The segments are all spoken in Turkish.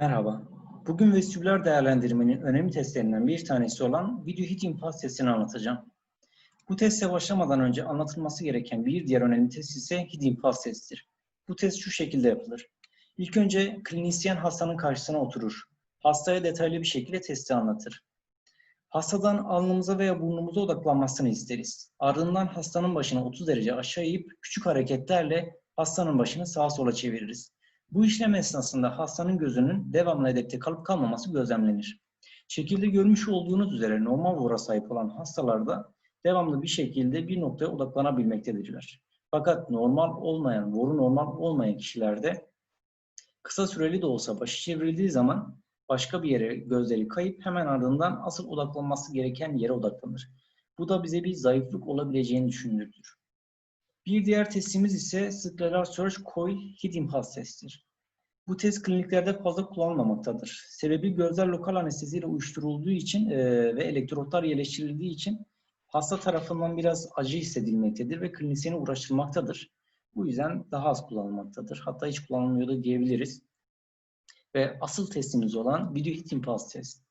Merhaba. Bugün vestibüler değerlendirmenin önemli testlerinden bir tanesi olan video hit impuls testini anlatacağım. Bu teste başlamadan önce anlatılması gereken bir diğer önemli test ise hit impuls testidir. Bu test şu şekilde yapılır. İlk önce klinisyen hastanın karşısına oturur. Hastaya detaylı bir şekilde testi anlatır. Hastadan alnımıza veya burnumuza odaklanmasını isteriz. Ardından hastanın başını 30 derece aşağı eğip küçük hareketlerle hastanın başını sağa sola çeviririz. Bu işlem esnasında hastanın gözünün devamlı hedefte kalıp kalmaması gözlemlenir. Şekilde görmüş olduğunuz üzere normal vura sahip olan hastalarda devamlı bir şekilde bir noktaya odaklanabilmektedirler. Fakat normal olmayan, voru normal olmayan kişilerde kısa süreli de olsa başı çevrildiği zaman başka bir yere gözleri kayıp hemen ardından asıl odaklanması gereken yere odaklanır. Bu da bize bir zayıflık olabileceğini düşündürtür. Bir diğer testimiz ise Scleral Search Coil Hit Impulse testidir. Bu test kliniklerde fazla kullanılmamaktadır. Sebebi gözler lokal anesteziyle uyuşturulduğu için e, ve elektrotlar yerleştirildiği için hasta tarafından biraz acı hissedilmektedir ve klinisyene uğraşılmaktadır. Bu yüzden daha az kullanılmaktadır. Hatta hiç kullanılmıyor da diyebiliriz. Ve asıl testimiz olan Video Hit Impulse test.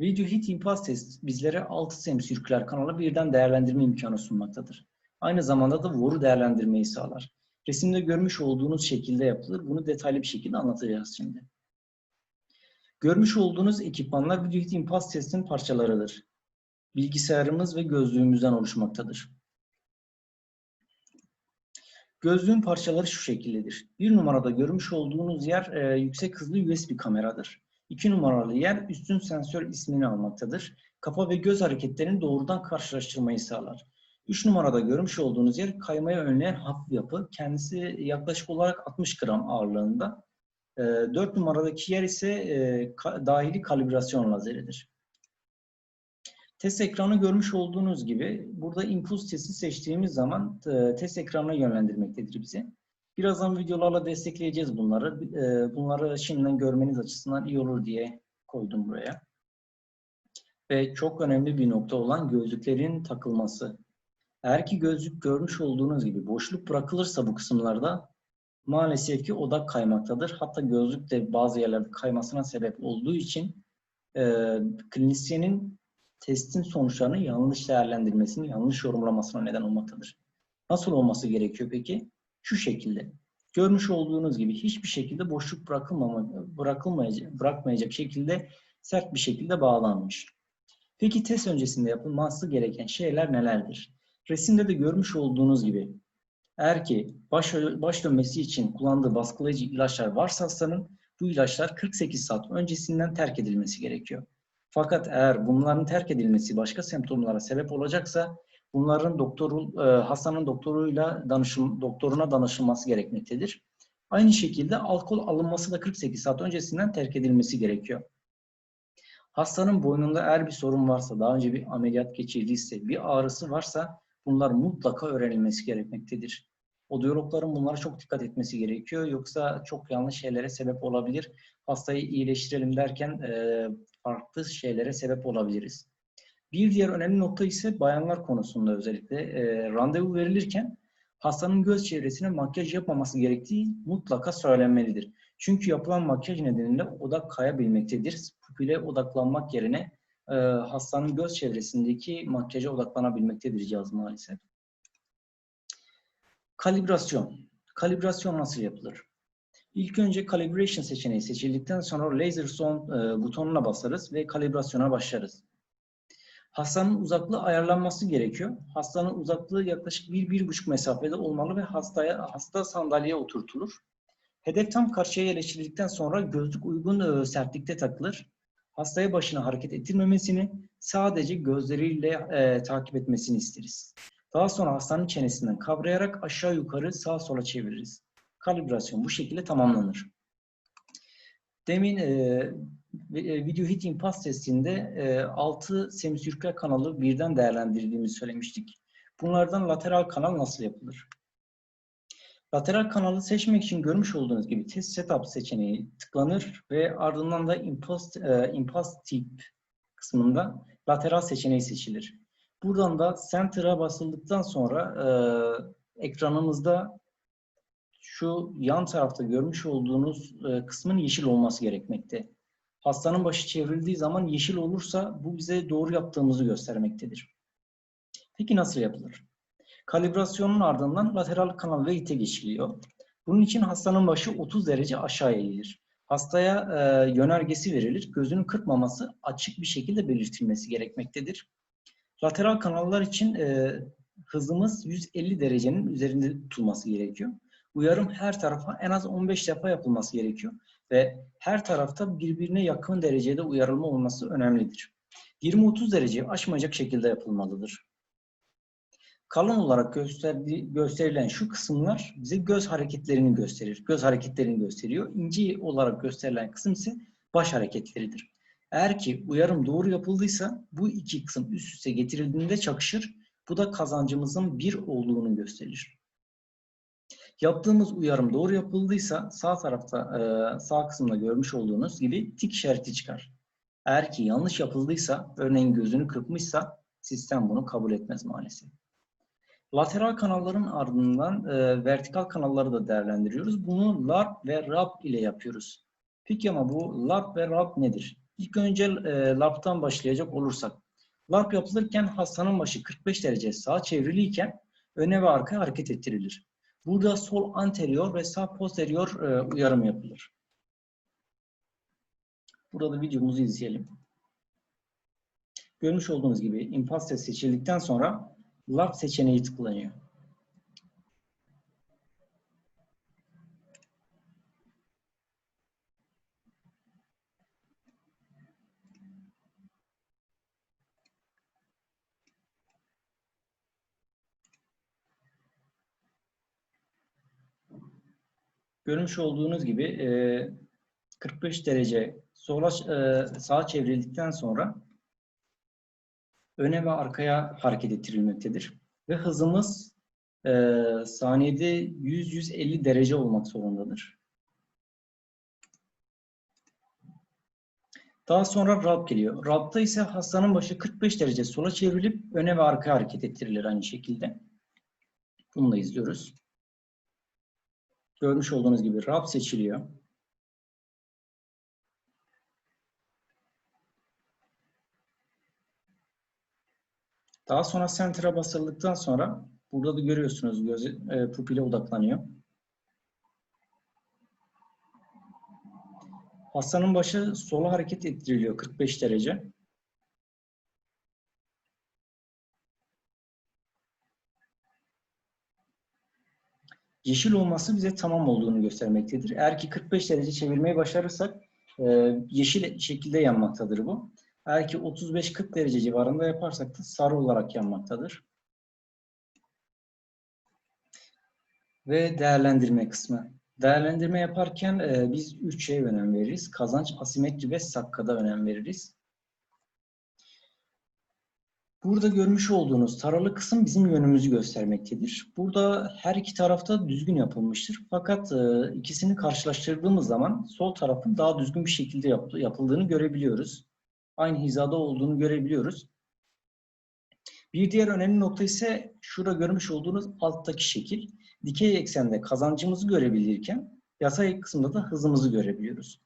Video Hit Impulse test bizlere 6 semsirküler kanalı birden değerlendirme imkanı sunmaktadır. Aynı zamanda da voru değerlendirmeyi sağlar. Resimde görmüş olduğunuz şekilde yapılır. Bunu detaylı bir şekilde anlatacağız şimdi. Görmüş olduğunuz ekipmanlar video hit impuls testin parçalarıdır. Bilgisayarımız ve gözlüğümüzden oluşmaktadır. Gözlüğün parçaları şu şekildedir. Bir numarada görmüş olduğunuz yer e, yüksek hızlı USB kameradır. İki numaralı yer üstün sensör ismini almaktadır. Kafa ve göz hareketlerini doğrudan karşılaştırmayı sağlar. 3 numarada görmüş olduğunuz yer kaymayı önleyen hafif yapı. Kendisi yaklaşık olarak 60 gram ağırlığında. 4 numaradaki yer ise dahili kalibrasyon lazeridir. Test ekranı görmüş olduğunuz gibi burada impuls testi seçtiğimiz zaman test ekranına yönlendirmektedir bizi. Birazdan videolarla destekleyeceğiz bunları. Bunları şimdiden görmeniz açısından iyi olur diye koydum buraya. Ve çok önemli bir nokta olan gözlüklerin takılması. Eğer ki gözlük görmüş olduğunuz gibi boşluk bırakılırsa bu kısımlarda maalesef ki odak kaymaktadır. Hatta gözlük de bazı yerlerde kaymasına sebep olduğu için e, klinisyenin testin sonuçlarını yanlış değerlendirmesini, yanlış yorumlamasına neden olmaktadır. Nasıl olması gerekiyor peki? Şu şekilde. Görmüş olduğunuz gibi hiçbir şekilde boşluk bırakılmayacak, bırakmayacak şekilde sert bir şekilde bağlanmış. Peki test öncesinde yapılması gereken şeyler nelerdir? Resimde de görmüş olduğunuz gibi eğer ki baş, baş dönmesi için kullandığı baskılayıcı ilaçlar varsa hastanın bu ilaçlar 48 saat öncesinden terk edilmesi gerekiyor. Fakat eğer bunların terk edilmesi başka semptomlara sebep olacaksa bunların doktoru, e, hastanın doktoruyla danışım, doktoruna danışılması gerekmektedir. Aynı şekilde alkol alınması da 48 saat öncesinden terk edilmesi gerekiyor. Hastanın boynunda eğer bir sorun varsa, daha önce bir ameliyat geçirdiyse, bir ağrısı varsa Bunlar mutlaka öğrenilmesi gerekmektedir. Odiyologların bunlara çok dikkat etmesi gerekiyor. Yoksa çok yanlış şeylere sebep olabilir. Hastayı iyileştirelim derken e, farklı şeylere sebep olabiliriz. Bir diğer önemli nokta ise bayanlar konusunda özellikle e, randevu verilirken hastanın göz çevresine makyaj yapmaması gerektiği mutlaka söylenmelidir. Çünkü yapılan makyaj nedeniyle odak kayabilmektedir. Pupile odaklanmak yerine e, hastanın göz çevresindeki makyaja odaklanabilmektedir cihaz maalesef. Kalibrasyon. Kalibrasyon nasıl yapılır? İlk önce calibration seçeneği seçildikten sonra laser zone e, butonuna basarız ve kalibrasyona başlarız. Hastanın uzaklığı ayarlanması gerekiyor. Hastanın uzaklığı yaklaşık 1-1,5 mesafede olmalı ve hastaya hasta sandalyeye oturtulur. Hedef tam karşıya yerleştirildikten sonra gözlük uygun e, sertlikte takılır hastaya başına hareket ettirmemesini, sadece gözleriyle e, takip etmesini isteriz. Daha sonra hastanın çenesinden kavrayarak aşağı yukarı sağa sola çeviririz. Kalibrasyon bu şekilde tamamlanır. Demin e, e video hit impuls testinde e, 6 semisirküler kanalı birden değerlendirdiğimizi söylemiştik. Bunlardan lateral kanal nasıl yapılır? Lateral kanalı seçmek için görmüş olduğunuz gibi test setup seçeneği tıklanır ve ardından da impulse, e, impulse tip kısmında lateral seçeneği seçilir. Buradan da center'a basıldıktan sonra e, ekranımızda şu yan tarafta görmüş olduğunuz e, kısmın yeşil olması gerekmekte. Hastanın başı çevrildiği zaman yeşil olursa bu bize doğru yaptığımızı göstermektedir. Peki nasıl yapılır? Kalibrasyonun ardından lateral kanal ve ite geçiliyor. Bunun için hastanın başı 30 derece aşağı eğilir. Hastaya e, yönergesi verilir. Gözünün kırpmaması açık bir şekilde belirtilmesi gerekmektedir. Lateral kanallar için e, hızımız 150 derecenin üzerinde tutulması gerekiyor. Uyarım her tarafa en az 15 defa yapılması gerekiyor ve her tarafta birbirine yakın derecede uyarılma olması önemlidir. 20-30 dereceyi aşmayacak şekilde yapılmalıdır. Kalın olarak gösterilen şu kısımlar bize göz hareketlerini gösterir. Göz hareketlerini gösteriyor. İnce olarak gösterilen kısım ise baş hareketleridir. Eğer ki uyarım doğru yapıldıysa bu iki kısım üst üste getirildiğinde çakışır. Bu da kazancımızın bir olduğunu gösterir. Yaptığımız uyarım doğru yapıldıysa sağ tarafta e, sağ kısımda görmüş olduğunuz gibi tik işareti çıkar. Eğer ki yanlış yapıldıysa, örneğin gözünü kırpmışsa sistem bunu kabul etmez maalesef. Lateral kanalların ardından e, vertikal kanalları da değerlendiriyoruz. Bunu LARP ve RAP ile yapıyoruz. Peki ama bu LARP ve RAP nedir? İlk önce e, LARP'tan başlayacak olursak. LARP yapılırken hastanın başı 45 derece sağa çevriliyken öne ve arkaya hareket ettirilir. Burada sol anterior ve sağ posterior e, uyarım yapılır. Burada da videomuzu izleyelim. Görmüş olduğunuz gibi impaste seçildikten sonra LARP seçeneği tıklanıyor. Görmüş olduğunuz gibi 45 derece sola sağa çevrildikten sonra öne ve arkaya hareket ettirilmektedir. Ve hızımız saniyede 100-150 derece olmak zorundadır. Daha sonra RAP geliyor. RAP'ta ise hastanın başı 45 derece sola çevrilip öne ve arkaya hareket ettirilir aynı şekilde. Bunu da izliyoruz. Görmüş olduğunuz gibi RAP seçiliyor. Daha sonra Center'a basıldıktan sonra burada da görüyorsunuz göz, e, pupile odaklanıyor. Hastanın başı sola hareket ettiriliyor 45 derece. yeşil olması bize tamam olduğunu göstermektedir. Eğer ki 45 derece çevirmeyi başarırsak e, yeşil şekilde yanmaktadır bu. Eğer ki 35-40 derece civarında yaparsak da sarı olarak yanmaktadır. Ve değerlendirme kısmı. Değerlendirme yaparken e, biz üç şeye önem veririz. Kazanç, asimetri ve sakkada önem veririz. Burada görmüş olduğunuz taralı kısım bizim yönümüzü göstermektedir. Burada her iki tarafta düzgün yapılmıştır. Fakat e, ikisini karşılaştırdığımız zaman sol tarafın daha düzgün bir şekilde yapıldığını görebiliyoruz. Aynı hizada olduğunu görebiliyoruz. Bir diğer önemli nokta ise şurada görmüş olduğunuz alttaki şekil. Dikey eksende kazancımızı görebilirken yatay kısımda da hızımızı görebiliyoruz.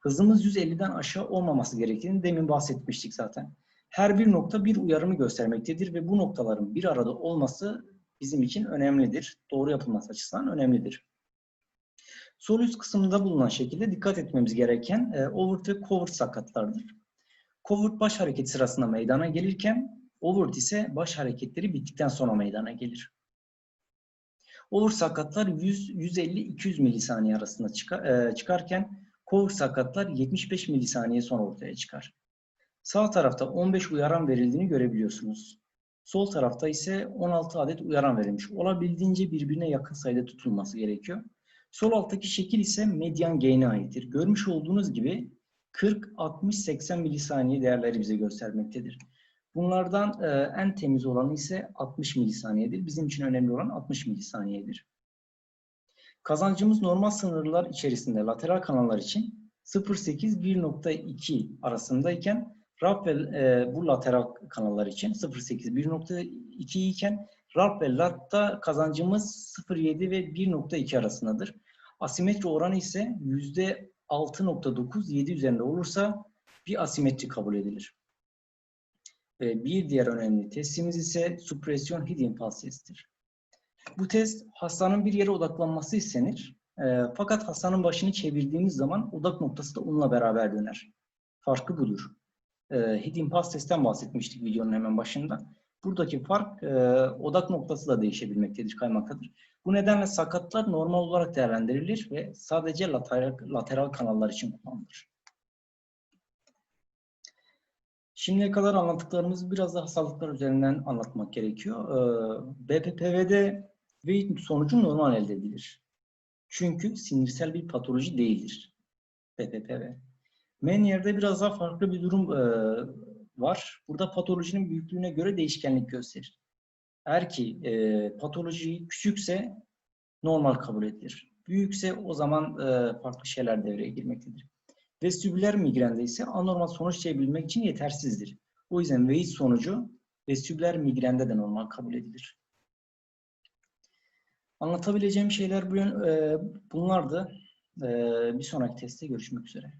Hızımız 150'den aşağı olmaması gerektiğini demin bahsetmiştik zaten her bir nokta bir uyarımı göstermektedir ve bu noktaların bir arada olması bizim için önemlidir. Doğru yapılması açısından önemlidir. Sol üst kısmında bulunan şekilde dikkat etmemiz gereken e, overt ve covert sakatlardır. Covert baş hareketi sırasında meydana gelirken overt ise baş hareketleri bittikten sonra meydana gelir. Overt sakatlar 100-150-200 milisaniye arasında e, çıkarken covert sakatlar 75 milisaniye sonra ortaya çıkar. Sağ tarafta 15 uyaran verildiğini görebiliyorsunuz. Sol tarafta ise 16 adet uyaran verilmiş. Olabildiğince birbirine yakın sayıda tutulması gerekiyor. Sol alttaki şekil ise medyan gain'e aittir. Görmüş olduğunuz gibi 40, 60, 80 milisaniye değerleri bize göstermektedir. Bunlardan e, en temiz olanı ise 60 milisaniyedir. Bizim için önemli olan 60 milisaniyedir. Kazancımız normal sınırlar içerisinde lateral kanallar için 0.8-1.2 arasındayken RAP ve e, bu lateral kanallar için 0.8 1.2 iken RALP ve LARP'ta kazancımız 0.7 ve 1.2 arasındadır. Asimetri oranı ise %6.9 7 üzerinde olursa bir asimetri kabul edilir. Ve bir diğer önemli testimiz ise supresyon hidden testtir. Bu test hastanın bir yere odaklanması istenir. E, fakat hastanın başını çevirdiğimiz zaman odak noktası da onunla beraber döner. Farkı budur. E, hidden pass testten bahsetmiştik videonun hemen başında. Buradaki fark e, odak noktası da değişebilmektedir, kaymaktadır. Bu nedenle sakatlar normal olarak değerlendirilir ve sadece lateral, lateral kanallar için kullanılır. Şimdiye kadar anlattıklarımızı biraz da hastalıklar üzerinden anlatmak gerekiyor. Ee, BPPV'de Wade sonucu normal elde edilir. Çünkü sinirsel bir patoloji değildir BPPV. Meniere'de biraz daha farklı bir durum e, var. Burada patolojinin büyüklüğüne göre değişkenlik gösterir. Eğer ki e, patoloji küçükse normal kabul edilir. Büyükse o zaman e, farklı şeyler devreye girmektedir. Vestibüler migrende ise anormal sonuç çekebilmek için yetersizdir. O yüzden Weiss sonucu vestibüler migrende de normal kabul edilir. Anlatabileceğim şeyler bu yön- e, bunlardı. E, bir sonraki testte görüşmek üzere.